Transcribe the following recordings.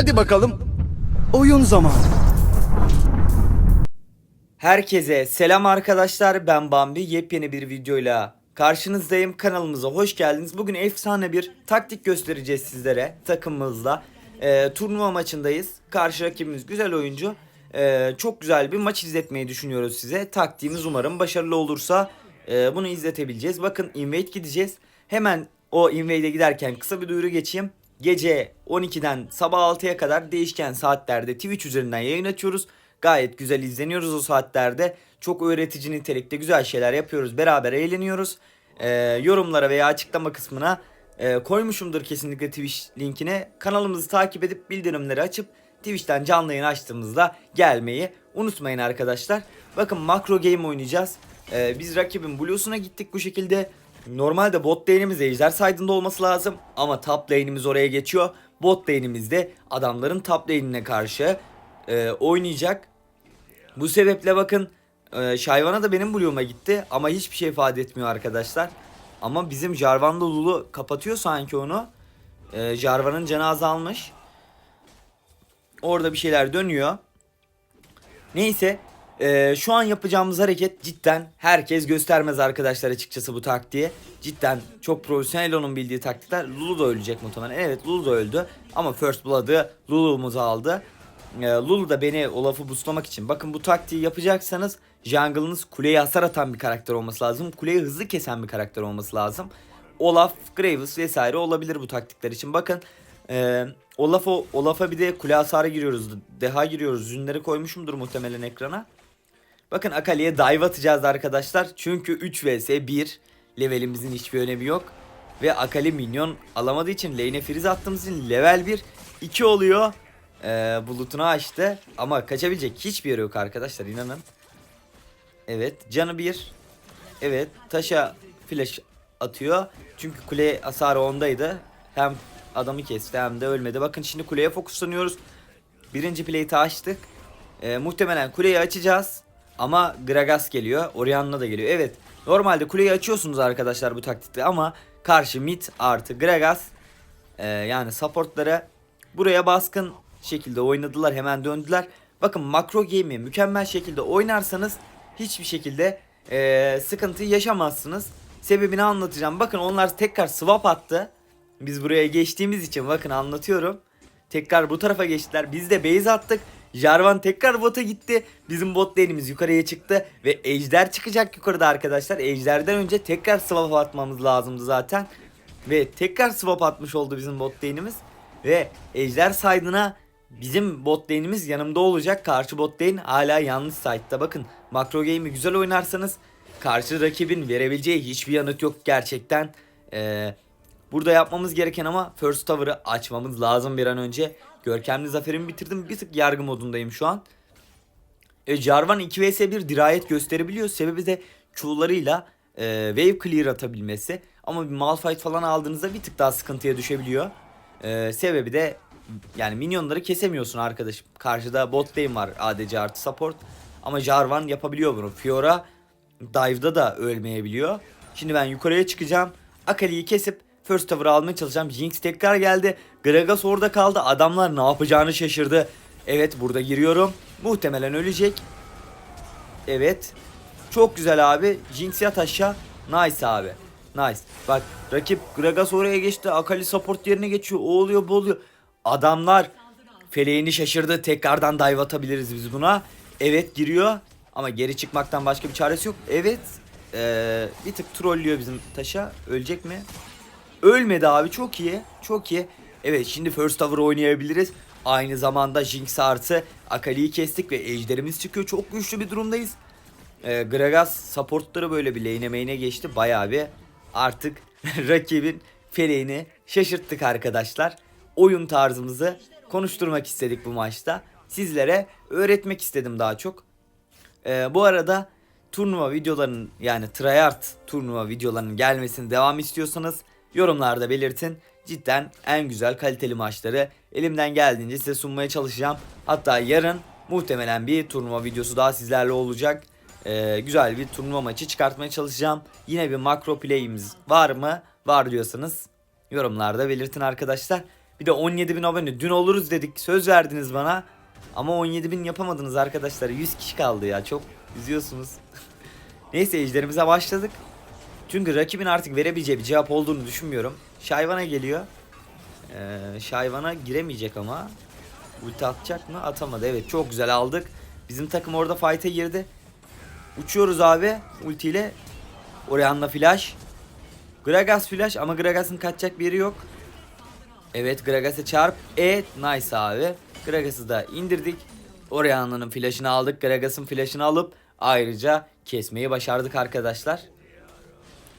Hadi bakalım. Oyun zamanı. Herkese selam arkadaşlar. Ben Bambi. Yepyeni bir videoyla karşınızdayım. Kanalımıza hoş geldiniz. Bugün efsane bir taktik göstereceğiz sizlere takımımızla. Ee, turnuva maçındayız. Karşı rakibimiz güzel oyuncu. Ee, çok güzel bir maç izletmeyi düşünüyoruz size. Taktiğimiz umarım başarılı olursa e, bunu izletebileceğiz. Bakın invade gideceğiz. Hemen o invade'e giderken kısa bir duyuru geçeyim Gece 12'den sabah 6'ya kadar değişken saatlerde Twitch üzerinden yayın açıyoruz. Gayet güzel izleniyoruz o saatlerde. Çok öğretici nitelikte güzel şeyler yapıyoruz. Beraber eğleniyoruz. Ee, yorumlara veya açıklama kısmına e, koymuşumdur kesinlikle Twitch linkine. Kanalımızı takip edip bildirimleri açıp Twitch'ten canlı yayın açtığımızda gelmeyi unutmayın arkadaşlar. Bakın makro game oynayacağız. Ee, biz rakibin Blue'suna gittik bu şekilde. Normalde bot lane'imiz ejder side'ında olması lazım ama top lane'imiz oraya geçiyor. Bot lane'imiz de adamların top lane'ine karşı e, oynayacak. Bu sebeple bakın e, Şayvan'a da benim Blue'uma gitti ama hiçbir şey ifade etmiyor arkadaşlar. Ama bizim Jarvan'da Lulu kapatıyor sanki onu. E, Jarvan'ın canı azalmış. Orada bir şeyler dönüyor. Neyse e, şu an yapacağımız hareket cidden herkes göstermez arkadaşlar açıkçası bu taktiği. Cidden çok profesyonel onun bildiği taktikler. Lulu da ölecek muhtemelen. Evet Lulu da öldü. Ama First Blood'ı Lulu'muz aldı. E, Lulu da beni Olaf'ı boostlamak için. Bakın bu taktiği yapacaksanız jungle'ınız kuleye hasar atan bir karakter olması lazım. Kuleyi hızlı kesen bir karakter olması lazım. Olaf, Graves vesaire olabilir bu taktikler için. Bakın ee, Olaf'a Olaf'a bir de kule hasarı giriyoruz. Deha giriyoruz. Zünleri koymuşumdur muhtemelen ekrana. Bakın Akali'ye dive atacağız arkadaşlar. Çünkü 3 vs 1 levelimizin hiçbir önemi yok. Ve Akali minyon alamadığı için lane'e freeze attığımız için level 1 2 oluyor. Ee, bulutunu açtı. Ama kaçabilecek hiçbir yeri yok arkadaşlar inanın. Evet canı 1. Evet taşa flash atıyor. Çünkü kule hasarı ondaydı. Hem adamı kesti hem de ölmedi. Bakın şimdi kuleye fokuslanıyoruz. Birinci plate'i açtık. Ee, muhtemelen kuleyi açacağız. Ama Gragas geliyor. Orianna da geliyor. Evet. Normalde kuleyi açıyorsunuz arkadaşlar bu taktikte ama karşı mid artı Gragas e, yani supportlara buraya baskın şekilde oynadılar. Hemen döndüler. Bakın makro game'i mükemmel şekilde oynarsanız hiçbir şekilde e, sıkıntı yaşamazsınız. Sebebini anlatacağım. Bakın onlar tekrar swap attı. Biz buraya geçtiğimiz için bakın anlatıyorum. Tekrar bu tarafa geçtiler. Biz de base attık. Jarvan tekrar bota gitti. Bizim bot lane'imiz yukarıya çıktı. Ve ejder çıkacak yukarıda arkadaşlar. Ejderden önce tekrar swap atmamız lazımdı zaten. Ve tekrar swap atmış oldu bizim bot lane'imiz. Ve ejder side'ına bizim bot lane'imiz yanımda olacak. Karşı bot lane hala yanlış side'da. Bakın makro game'i güzel oynarsanız karşı rakibin verebileceği hiçbir yanıt yok gerçekten. Eee Burada yapmamız gereken ama First Tower'ı açmamız lazım bir an önce. Görkemli zaferimi bitirdim. Bir tık yargı modundayım şu an. E, Jarvan 2 vs 1 dirayet gösterebiliyor. Sebebi de Q'larıyla e, wave clear atabilmesi. Ama bir Malphite falan aldığınızda bir tık daha sıkıntıya düşebiliyor. E, sebebi de yani minyonları kesemiyorsun arkadaşım. Karşıda bot lane var ADC artı support. Ama Jarvan yapabiliyor bunu. Fiora dive'da da ölmeyebiliyor. Şimdi ben yukarıya çıkacağım. Akali'yi kesip First Tower almaya çalışacağım. Jinx tekrar geldi. Gragas orada kaldı. Adamlar ne yapacağını şaşırdı. Evet burada giriyorum. Muhtemelen ölecek. Evet. Çok güzel abi. Jinx yat aşağı. Nice abi. Nice. Bak rakip Gragas oraya geçti. Akali support yerine geçiyor. O oluyor bu oluyor. Adamlar feleğini şaşırdı. Tekrardan dive atabiliriz biz buna. Evet giriyor. Ama geri çıkmaktan başka bir çaresi yok. Evet. Ee, bir tık trollüyor bizim taşa. Ölecek mi? Ölmedi abi çok iyi. Çok iyi. Evet şimdi First Tower oynayabiliriz. Aynı zamanda Jinx artı Akali'yi kestik ve ejderimiz çıkıyor. Çok güçlü bir durumdayız. Ee, Gragas supportları böyle bir lane'e main'e geçti. Bayağı bir artık rakibin feleğini şaşırttık arkadaşlar. Oyun tarzımızı konuşturmak istedik bu maçta. Sizlere öğretmek istedim daha çok. Ee, bu arada turnuva videolarının yani tryhard turnuva videolarının gelmesini devam istiyorsanız yorumlarda belirtin. Cidden en güzel kaliteli maçları elimden geldiğince size sunmaya çalışacağım. Hatta yarın muhtemelen bir turnuva videosu daha sizlerle olacak. Ee, güzel bir turnuva maçı çıkartmaya çalışacağım. Yine bir makro play'imiz var mı? Var diyorsanız yorumlarda belirtin arkadaşlar. Bir de 17.000 abone. Dün oluruz dedik. Söz verdiniz bana. Ama 17.000 yapamadınız arkadaşlar. 100 kişi kaldı ya. Çok üzüyorsunuz. Neyse ejderimize başladık. Çünkü rakibin artık verebileceği bir cevap olduğunu düşünmüyorum. Şayvana geliyor. Ee, Şayvana giremeyecek ama. Ulti atacak mı? Atamadı. Evet çok güzel aldık. Bizim takım orada fight'e girdi. Uçuyoruz abi ultiyle. Orianna flash. Gragas flash ama Gragas'ın kaçacak bir yeri yok. Evet Gragas'a çarp. Evet nice abi. Gragas'ı da indirdik. Orianna'nın flash'ını aldık. Gragas'ın flash'ını alıp ayrıca kesmeyi başardık arkadaşlar.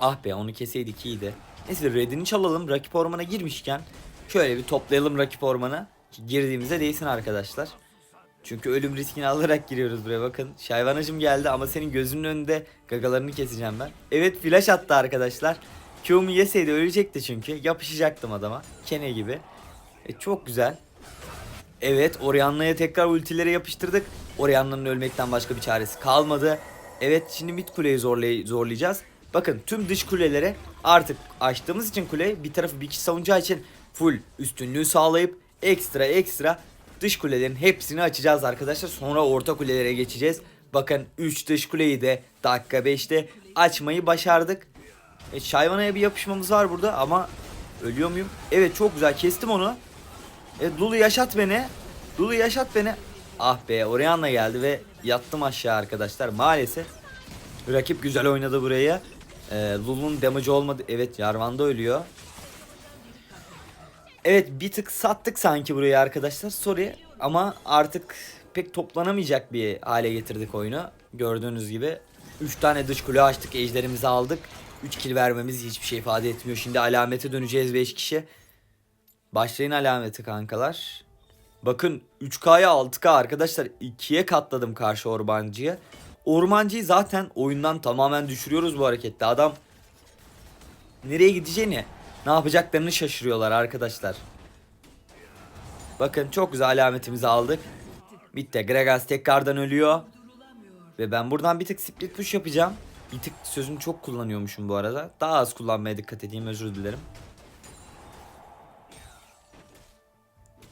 Ah be onu keseydik iyiydi. Neyse redini çalalım. Rakip ormana girmişken şöyle bir toplayalım rakip ormanı. Ki girdiğimizde değilsin arkadaşlar. Çünkü ölüm riskini alarak giriyoruz buraya bakın. Şayvanacım geldi ama senin gözünün önünde gagalarını keseceğim ben. Evet flash attı arkadaşlar. Q'mu yeseydi ölecekti çünkü. Yapışacaktım adama. Kene gibi. E, çok güzel. Evet Orianna'ya tekrar ultileri yapıştırdık. Orianna'nın ölmekten başka bir çaresi kalmadı. Evet şimdi mid kuleyi zorlay zorlayacağız. Bakın tüm dış kulelere artık açtığımız için kuleyi bir tarafı bir kişi savunacağı için full üstünlüğü sağlayıp ekstra ekstra dış kulelerin hepsini açacağız arkadaşlar. Sonra orta kulelere geçeceğiz. Bakın 3 dış kuleyi de dakika 5'te açmayı başardık. E, Şayvana'ya bir yapışmamız var burada ama ölüyor muyum? Evet çok güzel kestim onu. E, Lulu yaşat beni. Lulu yaşat beni. Ah be Orianna geldi ve yattım aşağı arkadaşlar maalesef. Rakip güzel oynadı burayı. E, Lulu'nun damage olmadı. Evet Yarvan da ölüyor. Evet bir tık sattık sanki burayı arkadaşlar. Sorry ama artık pek toplanamayacak bir hale getirdik oyunu. Gördüğünüz gibi 3 tane dış kule açtık. Ejderimizi aldık. 3 kill vermemiz hiçbir şey ifade etmiyor. Şimdi alamete döneceğiz 5 kişi. Başlayın alameti kankalar. Bakın 3K'ya 6K arkadaşlar 2'ye katladım karşı ormancıya. Ormancıyı zaten oyundan tamamen düşürüyoruz bu harekette. Adam nereye gideceğini, ne yapacaklarını şaşırıyorlar arkadaşlar. Bakın çok güzel alametimizi aldık. Bitti. Gragas tekrardan ölüyor. Ve ben buradan bir tık split push yapacağım. Bir tık sözünü çok kullanıyormuşum bu arada. Daha az kullanmaya dikkat edeyim özür dilerim.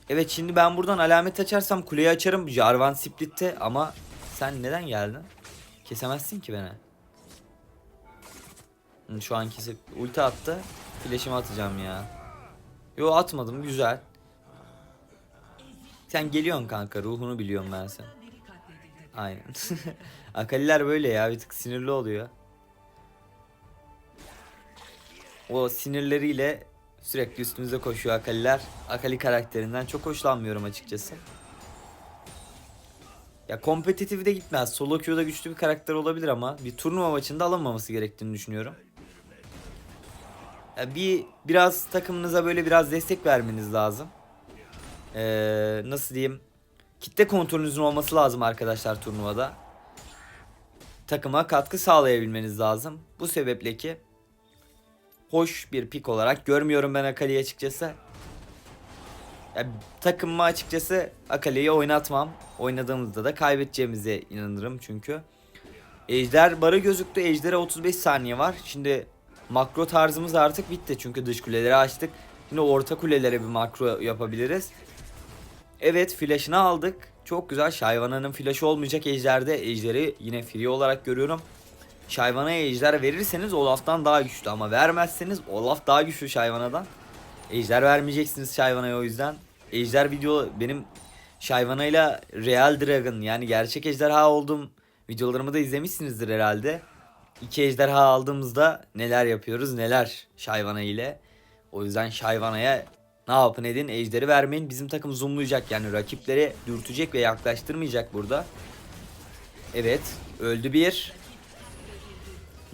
Evet şimdi ben buradan alamet açarsam kuleyi açarım. Jarvan split'te ama sen neden geldin? Kesemezsin ki beni. Şu an kesip ulti attı. Flash'ımı atacağım ya. Yo atmadım güzel. Sen geliyorsun kanka ruhunu biliyorum ben sen. Aynen. Akaliler böyle ya bir tık sinirli oluyor. O sinirleriyle sürekli üstümüze koşuyor Akaliler. Akali karakterinden çok hoşlanmıyorum açıkçası. Ya kompetitif de gitmez. Solo queue'da güçlü bir karakter olabilir ama bir turnuva maçında alınmaması gerektiğini düşünüyorum. Ya bir biraz takımınıza böyle biraz destek vermeniz lazım. Ee, nasıl diyeyim? Kitle kontrolünüzün olması lazım arkadaşlar turnuvada. Takıma katkı sağlayabilmeniz lazım. Bu sebeple ki hoş bir pik olarak görmüyorum ben Akali'yi açıkçası. Ya, takımıma açıkçası Akali'yi oynatmam. Oynadığımızda da kaybedeceğimize inanırım çünkü. Ejder barı gözüktü. Ejder'e 35 saniye var. Şimdi makro tarzımız artık bitti. Çünkü dış kuleleri açtık. Şimdi orta kulelere bir makro yapabiliriz. Evet flash'ını aldık. Çok güzel. Şayvana'nın flash'ı olmayacak Ejder'de. Ejder'i yine free olarak görüyorum. Şayvana'ya Ejder verirseniz Olaf'tan daha güçlü ama vermezseniz Olaf daha güçlü Şayvana'dan. Ejder vermeyeceksiniz Şayvana'ya o yüzden. Ejder video benim Şayvana'yla Real Dragon yani gerçek ejderha olduğum videolarımı da izlemişsinizdir herhalde. İki ejderha aldığımızda neler yapıyoruz neler Şayvana ile. O yüzden Şayvana'ya ne yapın edin ejderi vermeyin. Bizim takım zoomlayacak yani rakipleri dürtecek ve yaklaştırmayacak burada. Evet öldü bir.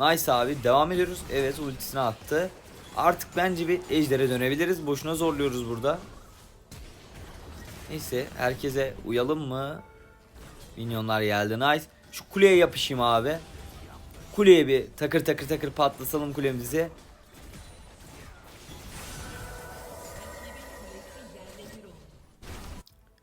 Nice abi devam ediyoruz. Evet ultisini attı. Artık bence bir ejdere dönebiliriz. Boşuna zorluyoruz burada. Neyse herkese uyalım mı? Minyonlar geldi nice. Şu kuleye yapışayım abi. Kuleye bir takır takır takır patlatalım kulemizi.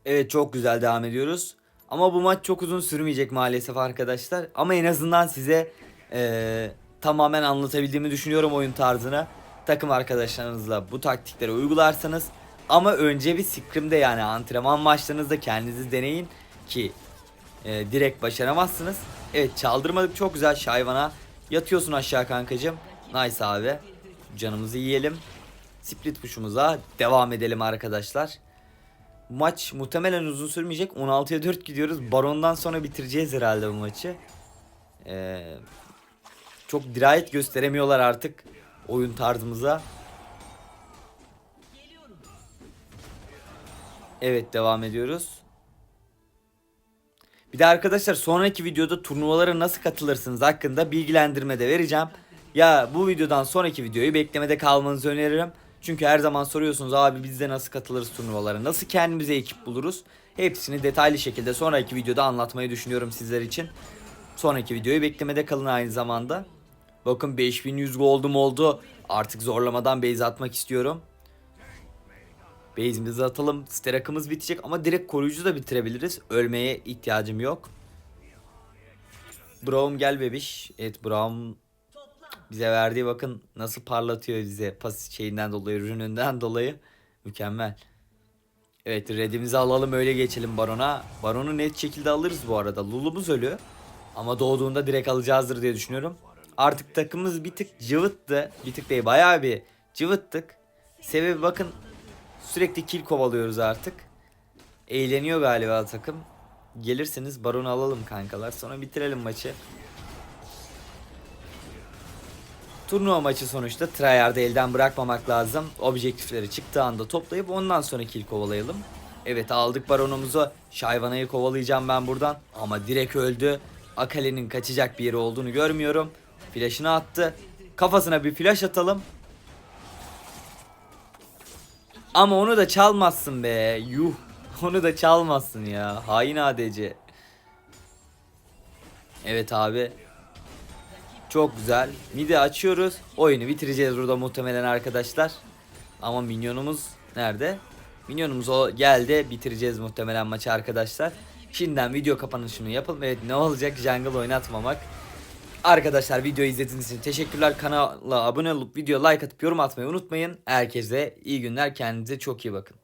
Evet çok güzel devam ediyoruz. Ama bu maç çok uzun sürmeyecek maalesef arkadaşlar. Ama en azından size eee, tamamen anlatabildiğimi düşünüyorum oyun tarzını. Takım arkadaşlarınızla bu taktikleri uygularsanız Ama önce bir scrim'de yani antrenman maçlarınızda kendinizi deneyin ki e, direkt başaramazsınız. Evet çaldırmadık çok güzel Şayvan'a. Yatıyorsun aşağı kankacım. Nice abi. Canımızı yiyelim. Split push'umuza devam edelim arkadaşlar. Maç muhtemelen uzun sürmeyecek. 16'ya 4 gidiyoruz. Baron'dan sonra bitireceğiz herhalde bu maçı. Ee, çok dirayet gösteremiyorlar artık oyun tarzımıza. Evet devam ediyoruz. Bir de arkadaşlar sonraki videoda turnuvalara nasıl katılırsınız hakkında bilgilendirme de vereceğim. Ya bu videodan sonraki videoyu beklemede kalmanızı öneririm. Çünkü her zaman soruyorsunuz abi biz de nasıl katılırız turnuvalara, nasıl kendimize ekip buluruz. Hepsini detaylı şekilde sonraki videoda anlatmayı düşünüyorum sizler için. Sonraki videoyu beklemede kalın aynı zamanda. Bakın 5100 gold'um oldu. Artık zorlamadan base atmak istiyorum. Base'imizi atalım. Sterak'ımız bitecek ama direkt koruyucu da bitirebiliriz. Ölmeye ihtiyacım yok. Braum gel bebiş. Evet Braum bize verdiği bakın nasıl parlatıyor bize pas şeyinden dolayı, ürününden dolayı. Mükemmel. Evet redimizi alalım öyle geçelim Baron'a. Baron'u net şekilde alırız bu arada. Lulu'muz ölü. Ama doğduğunda direkt alacağızdır diye düşünüyorum. Artık takımımız bir tık cıvıttı. Bir tık değil bayağı bir cıvıttık. Sebebi bakın sürekli kill kovalıyoruz artık. Eğleniyor galiba takım. Gelirseniz Baron'u alalım kankalar. Sonra bitirelim maçı. Turnuva maçı sonuçta tryhard'ı elden bırakmamak lazım. Objektifleri çıktığı anda toplayıp ondan sonra kill kovalayalım. Evet aldık baronumuzu. Şayvana'yı kovalayacağım ben buradan. Ama direkt öldü. Akale'nin kaçacak bir yeri olduğunu görmüyorum. Flash'ını attı. Kafasına bir flash atalım. Ama onu da çalmazsın be. Yuh. Onu da çalmazsın ya. Hain ADC. Evet abi. Çok güzel. Midi açıyoruz. Oyunu bitireceğiz burada muhtemelen arkadaşlar. Ama minyonumuz nerede? Minyonumuz o geldi. Bitireceğiz muhtemelen maçı arkadaşlar. Şimdiden video kapanışını yapalım. Evet ne olacak jungle oynatmamak. Arkadaşlar videoyu izlediğiniz için teşekkürler. Kanala abone olup video like atıp yorum atmayı unutmayın. Herkese iyi günler. Kendinize çok iyi bakın.